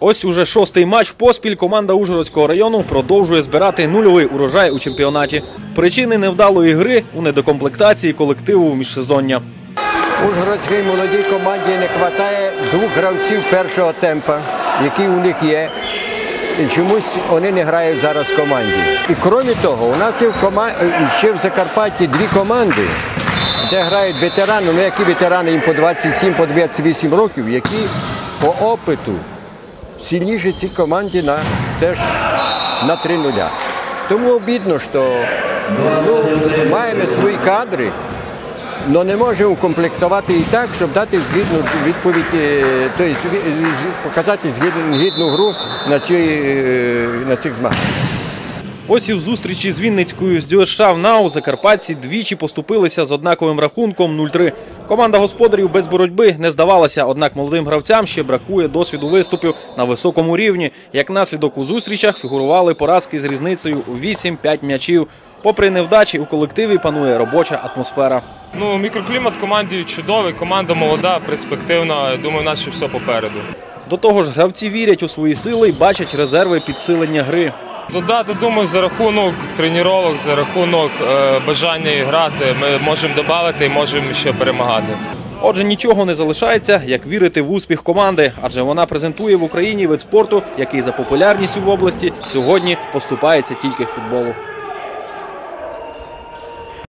Ось уже шостий матч поспіль команда Ужгородського району продовжує збирати нульовий урожай у чемпіонаті. Причини невдалої гри у недокомплектації колективу в міжсезоння. Ужгородській молодій команді не вистачає двох гравців першого темпа, які у них є. І чомусь вони не грають зараз в команді. І крім того, у нас є в кома... ще в Закарпатті дві команди, де грають ветерани, ну які ветерани їм по 27, по 28 років, які по опиту сильніші ці команді на теж на 3 нуля. Тому обідно, що ну, маємо свої кадри, але не можемо укомплектувати і так, щоб дати згідну відповідь, тобто показати згідну, гідну гру на, цій, е, на цих змаганнях. Ось і в зустрічі з Вінницькою з Дюшав Нау закарпатці двічі поступилися з однаковим рахунком 0-3. Команда господарів без боротьби не здавалася, однак молодим гравцям ще бракує досвіду виступів на високому рівні. Як наслідок у зустрічах фігурували поразки з різницею у 8-5 м'ячів. Попри невдачі, у колективі панує робоча атмосфера. Ну, мікроклімат в команді чудовий, команда молода, перспективна. Думаю, в нас ще все попереду. До того ж, гравці вірять у свої сили і бачать резерви підсилення гри. Додати, думаю, за рахунок тренувань, за рахунок е, бажання грати, ми можемо додати і можемо ще перемагати. Отже, нічого не залишається, як вірити в успіх команди, адже вона презентує в Україні вид спорту, який за популярністю в області сьогодні поступається тільки футболу.